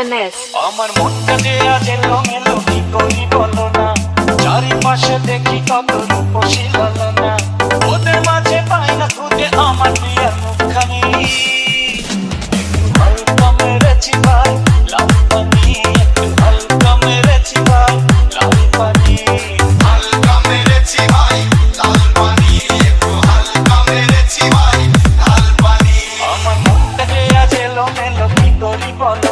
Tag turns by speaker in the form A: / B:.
A: NS
B: আমার মনটা যে আজ এলো মেলো কি করি বলো না। চারিপাশে দেখি কত রূপসী না ওদের মাঝে পাই না খুঁজে আমার প্রিয়ার মুখখানি। একটু হালকা মেরেছি ভাই, লাল পানি। একটু হালকা মেরেছি ভাই, লাল পানি।
C: হালকা মেরেছি ভাই, লাল পানি। একটু হালকা মেরেছি ভাই, লাল পানি।
B: আমার মনটা যে আজ কি করি বলো